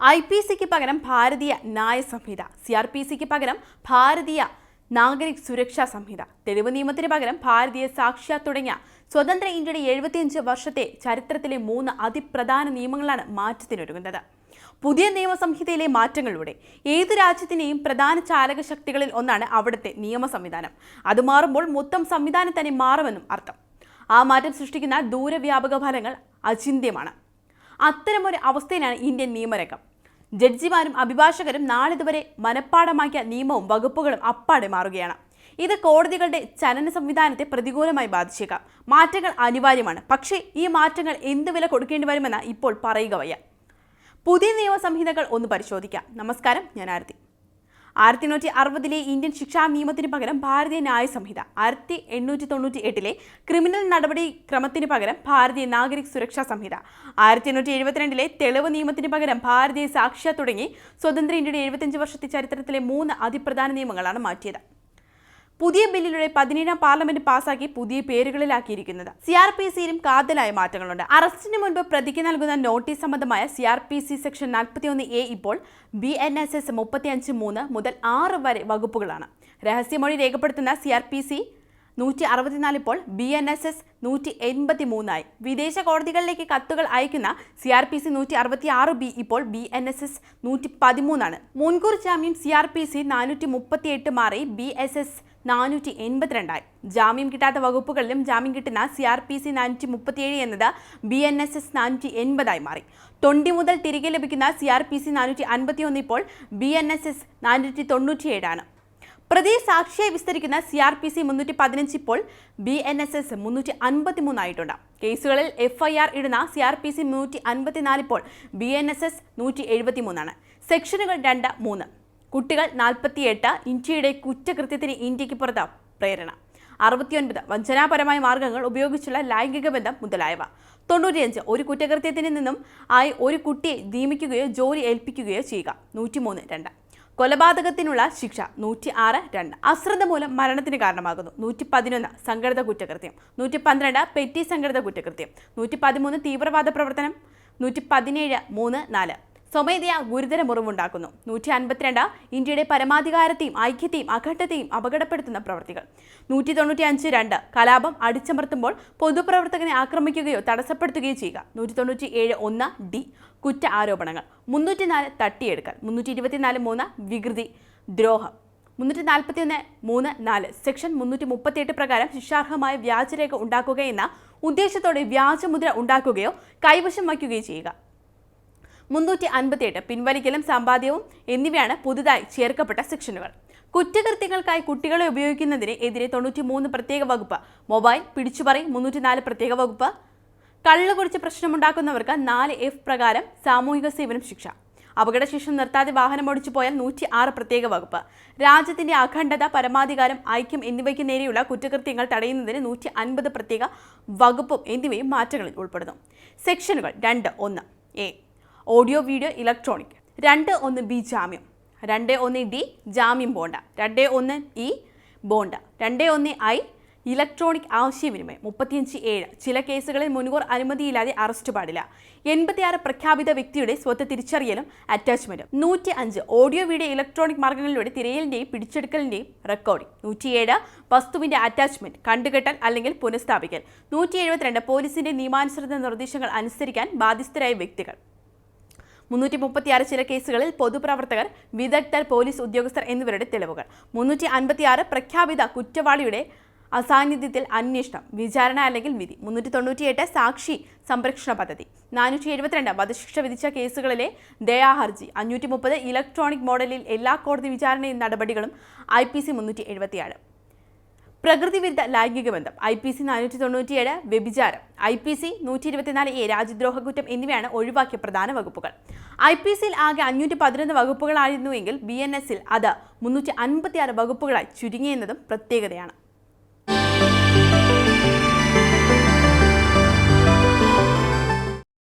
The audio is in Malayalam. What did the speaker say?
ഐ പി സിക്ക് പകരം ഭാരതീയ ന്യായ സംഹിത സി ആർ പി സിക്ക് പകരം ഭാരതീയ നാഗരിക് സുരക്ഷാ സംഹിത തെളിവ് നിയമത്തിന് പകരം ഭാരതീയ സാക്ഷ്യ തുടങ്ങിയ സ്വതന്ത്ര ഇന്ത്യയുടെ എഴുപത്തിയഞ്ച് വർഷത്തെ ചരിത്രത്തിലെ മൂന്ന് അതിപ്രധാന നിയമങ്ങളാണ് മാറ്റത്തിനൊരുങ്ങുന്നത്. പുതിയ നിയമസംഹിതയിലെ മാറ്റങ്ങളിലൂടെ ഏത് രാജ്യത്തിനെയും പ്രധാന ചാലക ശക്തികളിൽ ഒന്നാണ് അവിടുത്തെ നിയമ സംവിധാനം. അത് മാറുമ്പോൾ മൊത്തം സംവിധാനം തന്നെ മാറുമെന്നും അർത്ഥം. ആ മാറ്റം സൃഷ്ടിക്കുന്ന ദൂരവ്യാപക ഫലങ്ങൾ അചിന്ത്യമാണ്. അത്തരമൊരു അവസ്ഥയിലാണ് ഇന്ത്യൻ നിയമരംഗം. ജഡ്ജിമാരും അഭിഭാഷകരും നാളിതുവരെ മനഃപ്പാടമാക്കിയ നിയമവും വകുപ്പുകളും അപ്പാടെ മാറുകയാണ്. ഇത് കോടതികളുടെ ചലന സംവിധാനത്തെ പ്രതികൂലമായി ബാധിച്ചേക്കാം. മാറ്റങ്ങൾ അനിവാര്യമാണ്. പക്ഷേ ഈ മാറ്റങ്ങൾ എന്ത് വില കൊടുക്കേണ്ടി വരുമെന്ന് ഇപ്പോൾ പറയുക വയ്യ. പുതിയ നിയമസംഹിതകൾ ഒന്ന് പരിശോധിക്കാം. നമസ്കാരം. ഞാൻ ആരതി. ആയിരത്തി എണ്ണൂറ്റി അറുപതിലെ ഇന്ത്യൻ ശിക്ഷാ നിയമത്തിന് പകരം ഭാരതീയ ന്യായ സംഹിത ആയിരത്തി എണ്ണൂറ്റി തൊണ്ണൂറ്റി എട്ടിലെ ക്രിമിനൽ നടപടി ക്രമത്തിന് പകരം ഭാരതീയ നാഗരിക് സുരക്ഷാ സംഹിത ആയിരത്തി എണ്ണൂറ്റി എഴുപത്തിരണ്ടിലെ തെളിവ് നിയമത്തിന് പകരം ഭാരതീയ സാക്ഷ്യ തുടങ്ങി സ്വതന്ത്ര ഇന്ത്യയുടെ എഴുപത്തിയഞ്ച് വർഷത്തെ ചരിത്രത്തിലെ മൂന്ന് അതിപ്രധാന നിയമങ്ങളാണ് മാറ്റിയത്. പുതിയ ബില്ലിലൂടെ പതിനേഴാം പാർലമെന്റ് പാസാക്കി പുതിയ പേരുകളിലാക്കിയിരിക്കുന്നത്. സി ആർ പി സിയിലും കാതലായ മാറ്റങ്ങളുണ്ട്. അറസ്റ്റിന് മുൻപ് പ്രതിക്ക് നൽകുന്ന നോട്ടീസ് സംബന്ധമായ C R P C section നാൽപ്പത്തിയൊന്ന് എ ഇപ്പോൾ ബി എൻ എസ് എസ് മുപ്പത്തിയഞ്ച് മൂന്ന് മുതൽ ആറ് വരെ വകുപ്പുകളാണ്. രഹസ്യമൊഴി രേഖപ്പെടുത്തുന്ന സി ആർ പി സി നൂറ്റി അറുപത്തിനാല് ഇപ്പോൾ ബി എൻ എസ് എസ് നൂറ്റി എൺപത്തി മൂന്നായി വിദേശ കോടതികളിലേക്ക് കത്തുകൾ അയക്കുന്ന സി ആർ പി സി നൂറ്റി അറുപത്തി ആറ് ബി ഇപ്പോൾ ബി എൻ എസ് എസ് നൂറ്റി പതിമൂന്നാണ് മുൻകൂർ ജാമ്യം സി ആർ പി സി നാനൂറ്റി മുപ്പത്തി എട്ട് മാറി ബി എസ് എസ് നാനൂറ്റി എൺപത്തിരണ്ടായി ജാമ്യം കിട്ടാത്ത വകുപ്പുകളിലും ജാമ്യം കിട്ടുന്ന സി ആർ പി സി നാനൂറ്റി മുപ്പത്തിയേഴ് എന്നത് ബി എൻ എസ് എസ് നാനൂറ്റി എൺപതായി മാറി. തൊണ്ടി മുതൽ തിരികെ ലഭിക്കുന്ന സി ആർ പി സി നാനൂറ്റി അൻപത്തി ഒന്ന് ഇപ്പോൾ ബി എൻ എസ് എസ് നാനൂറ്റി തൊണ്ണൂറ്റിയേഴാണ് പ്രതി സാക്ഷിയെ വിസ്തരിക്കുന്ന സി ആർ പി സി മുന്നൂറ്റി പതിനഞ്ച് ഇപ്പോൾ ബി എൻ എസ് എസ് മുന്നൂറ്റി അൻപത്തി മൂന്നായിട്ടുണ്ട് കേസുകളിൽ എഫ് ഐ ആർ ഇടുന്ന സി ആർ പി സി മുന്നൂറ്റി അൻപത്തിനാല് ഇപ്പോൾ ബി എൻ എസ് എസ് നൂറ്റി എഴുപത്തി മൂന്നാണ് സെക്ഷനുകൾ രണ്ട് മൂന്ന്. കുട്ടികൾ നാൽപ്പത്തിയെട്ട് ഇന്ത്യയുടെ കുറ്റകൃത്യത്തിന് ഇന്ത്യയ്ക്ക് പുറത്ത് പ്രേരണ. അറുപത്തിയൊൻപത് വഞ്ചനാപരമായ മാർഗങ്ങൾ ഉപയോഗിച്ചുള്ള ലൈംഗിക ബന്ധം മുതലായവ. തൊണ്ണൂറ്റിയഞ്ച് ഒരു കുറ്റകൃത്യത്തിൽ നിന്നും ആയി ഒരു കുട്ടിയെ നിയമിക്കുകയോ ജോലി ഏൽപ്പിക്കുകയോ ചെയ്യുക. നൂറ്റിമൂന്ന് രണ്ട്. കൊലപാതകത്തിനുള്ള ശിക്ഷ. നൂറ്റി ആറ് രണ്ട്. അശ്രദ്ധ മൂലം മരണത്തിന് കാരണമാകുന്നു. നൂറ്റി പതിനൊന്ന് സംഘടിത കുറ്റകൃത്യം. നൂറ്റി പന്ത്രണ്ട് പെറ്റി സംഘടിത കുറ്റകൃത്യം. നൂറ്റി പതിമൂന്ന് തീവ്രവാദ പ്രവർത്തനം. നൂറ്റി പതിനേഴ് മൂന്ന് നാല്. സ്വമേധയാ ഗുരുതര മുറിവുണ്ടാക്കുന്നു നൂറ്റി അൻപത്തിരണ്ട് ഇന്ത്യയുടെ പരമാധികാരത്തെയും ഐക്യത്തെയും അഖണ്ഡത്തെയും അപകടപ്പെടുത്തുന്ന പ്രവർത്തികൾ നൂറ്റി തൊണ്ണൂറ്റി അഞ്ച് രണ്ട് കലാപം അടിച്ചമർത്തുമ്പോൾ പൊതുപ്രവർത്തകനെ ആക്രമിക്കുകയോ തടസ്സപ്പെടുത്തുകയോ ചെയ്യുക. നൂറ്റി തൊണ്ണൂറ്റി ഏഴ് ഒന്ന് ഡി കുറ്റ ആരോപണങ്ങൾ. മുന്നൂറ്റി നാല് തട്ടിയെടുക്കൽ. മുന്നൂറ്റി ഇരുപത്തിനാല് മൂന്ന് വികൃതി ദ്രോഹം. മുന്നൂറ്റി നാൽപ്പത്തി ഒന്ന് മൂന്ന് നാല് സെക്ഷൻ മുന്നൂറ്റി മുപ്പത്തിയെട്ട് പ്രകാരം ശിക്ഷാർഹമായ വ്യാജരേഖ ഉണ്ടാക്കുക എന്ന ഉദ്ദേശത്തോടെ വ്യാജമുദ്ര ഉണ്ടാക്കുകയോ കൈവശം വയ്ക്കുകയോ ചെയ്യുക. മുന്നൂറ്റി അൻപത്തിയെട്ട് പിൻവലിക്കലും സമ്പാദ്യവും എന്നിവയാണ് പുതുതായി ചേർക്കപ്പെട്ട സെക്ഷനുകൾ. കുറ്റകൃത്യങ്ങൾക്കായി കുട്ടികളെ ഉപയോഗിക്കുന്നതിന് എതിരെ തൊണ്ണൂറ്റി മൂന്ന് പ്രത്യേക വകുപ്പ് മൊബൈൽ പിടിച്ചുപറി മുന്നൂറ്റി നാല് പ്രത്യേക വകുപ്പ് കള്ളു കുടിച്ച് പ്രശ്നമുണ്ടാക്കുന്നവർക്ക് നാല് എഫ് പ്രകാരം സാമൂഹിക സേവനം ശിക്ഷ. അപകടശേഷം നിർത്താതെ വാഹനം ഓടിച്ചു പോയാൽ നൂറ്റി ആറ് പ്രത്യേക വകുപ്പ്. രാജ്യത്തിന്റെ അഖണ്ഡത പരമാധികാരം ഐക്യം എന്നിവയ്ക്ക് നേരെയുള്ള കുറ്റകൃത്യങ്ങൾ തടയുന്നതിന് നൂറ്റി അൻപത് പ്രത്യേക വകുപ്പും എന്നിവയും മാറ്റങ്ങളിൽ ഉൾപ്പെടുന്നു. സെക്ഷനുകൾ രണ്ട് ഒന്ന് എ. Audio video electronic. രണ്ട് ഒന്ന് ബി ജാമ്യം. രണ്ട് ഒന്ന് ഡി ജാമ്യം ബോണ്ട. രണ്ട് ഒന്ന് ഇ ബോണ്ട. രണ്ട് ഒന്ന് ഐ ഇലക്ട്രോണിക് ആശയവിനിമയം മുപ്പത്തിയഞ്ച് ഏഴ്. ചില കേസുകളിൽ മുൻകൂർ അനുമതിയില്ലാതെ അറസ്റ്റ് പാടില്ല. എൺപത്തിയാറ് പ്രഖ്യാപിത വ്യക്തിയുടെ സ്വത്ത് തിരിച്ചറിയലും അറ്റാച്ച്മെന്റും. നൂറ്റി അഞ്ച് ഓഡിയോ വീഡിയോ ഇലക്ട്രോണിക് മാർഗങ്ങളിലൂടെ തിരയലിന്റെയും പിടിച്ചെടുക്കലിന്റെയും റെക്കോർഡിംഗ് നൂറ്റിയേഴ് വസ്തുവിന്റെ അറ്റാച്ച്മെന്റ് കണ്ടുകെട്ടൽ അല്ലെങ്കിൽ പുനഃസ്ഥാപിക്കൽ. നൂറ്റി എഴുപത്തിരണ്ട് പോലീസിന്റെ നിയമാനുസൃത നിർദ്ദേശങ്ങൾ അനുസരിക്കാൻ ബാധ്യസ്ഥരായ വ്യക്തികൾ. മുന്നൂറ്റി മുപ്പത്തിയാറ് ചില കേസുകളിൽ പൊതുപ്രവർത്തകർ വിദഗ്ധർ പോലീസ് ഉദ്യോഗസ്ഥർ എന്നിവരുടെ തെളിവുകൾ. മുന്നൂറ്റി അൻപത്തിയാറ് പ്രഖ്യാപിത കുറ്റവാളിയുടെ അസാന്നിധ്യത്തിൽ അന്വേഷണം വിചാരണ അല്ലെങ്കിൽ വിധി. മുന്നൂറ്റി തൊണ്ണൂറ്റിയെട്ട് സാക്ഷി സംരക്ഷണ പദ്ധതി. നാനൂറ്റി എഴുപത്തിരണ്ട് വധശിക്ഷ വിധിച്ച കേസുകളിലെ ദയാഹർജി അഞ്ഞൂറ്റി മുപ്പത് ഇലക്ട്രോണിക് മോഡലിൽ എല്ലാ കോടതി വിചാരണ നടപടികളും ഐ പി സി മുന്നൂറ്റി എഴുപത്തിയാറ് പ്രകൃതി വിരുദ്ധ ലൈംഗിക ബന്ധം ഐ പി സി നാനൂറ്റി തൊണ്ണൂറ്റിയേഴ് വ്യഭിചാരം ഐ പി സി നൂറ്റി ഇരുപത്തിനാല് എ രാജ്യദ്രോഹ കുറ്റം എന്നിവയാണ് ഒഴിവാക്കിയ പ്രധാന വകുപ്പുകൾ. ഐ പി സിയിൽ ആകെ അഞ്ഞൂറ്റി പതിനൊന്ന് വകുപ്പുകളായിരുന്നുവെങ്കിൽ ബി എൻ എസിൽ അത് മുന്നൂറ്റി അൻപത്തിയാറ് വകുപ്പുകളായി ചുരുങ്ങിയെന്നതും പ്രത്യേകതയാണ്.